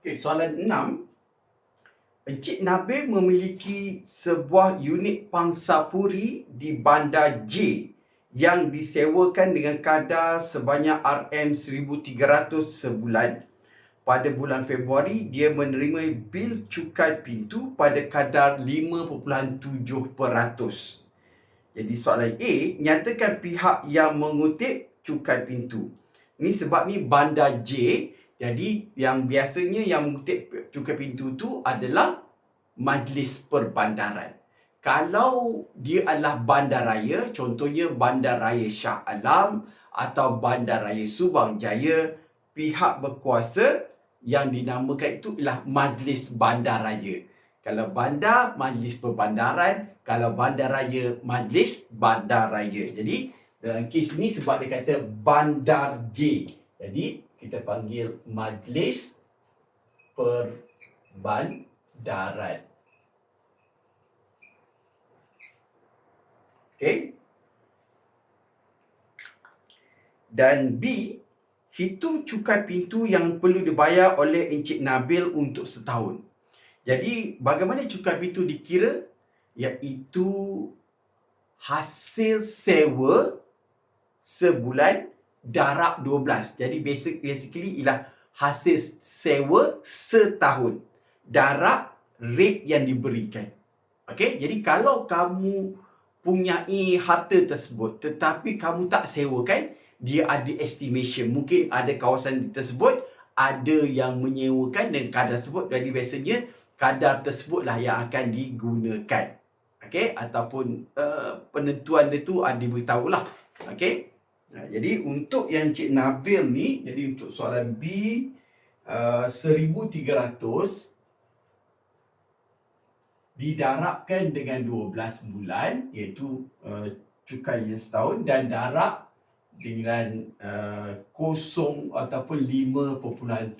Okey, soalan enam. Encik Nabil memiliki sebuah unit pangsapuri di Bandar J yang disewakan dengan kadar sebanyak RM1,300 sebulan. Pada bulan Februari, dia menerima bil cukai pintu pada kadar 5.7%. Jadi soalan A, nyatakan pihak yang mengutip cukai pintu. Ni sebab ni Bandar J, jadi yang biasanya yang mengutip cukai pintu tu adalah Majlis Perbandaran. Kalau dia adalah bandaraya, contohnya Bandaraya Shah Alam atau Bandaraya Subang Jaya, pihak berkuasa yang dinamakan itu ialah Majlis Bandaraya. Kalau bandar, Majlis Perbandaran. Kalau bandaraya, Majlis Bandaraya. Jadi, dalam kes ni sebab dia kata Bandar J. Jadi, kita panggil Majlis Perbandaran. Okey. Dan B, hitung cukai pintu yang perlu dibayar oleh Encik Nabil untuk setahun. Jadi, bagaimana cukai pintu dikira? Iaitu hasil sewa sebulan darab 12. Jadi, basic, basically ialah hasil sewa setahun darab rate yang diberikan. Okey, jadi kalau kamu punyai harta tersebut tetapi kamu tak sewakan, dia ada estimation. Mungkin ada kawasan tersebut ada yang menyewakan dan kadar tersebut. Jadi biasanya kadar tersebutlah yang akan digunakan. Okey, ataupun uh, penentuan dia tu ada diberitahulah. Okey. Nah, jadi untuk yang Cik Nabil ni, jadi untuk soalan B uh, 1300 didarabkan dengan 12 bulan iaitu uh, cukai yang setahun dan darab dengan uh, kosong ataupun 5.7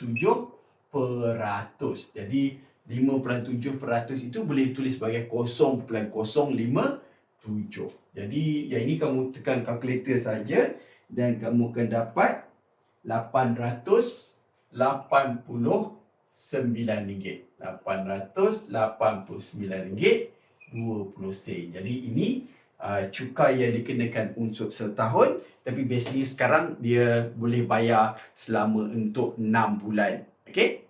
peratus. Jadi 5.7 peratus itu boleh tulis sebagai 0.057. Jadi yang ini kamu tekan kalkulator saja dan kamu akan dapat 889 ringgit. RM889.20 Jadi ini uh, cukai yang dikenakan untuk setahun tapi biasanya sekarang dia boleh bayar selama untuk 6 bulan. Okey?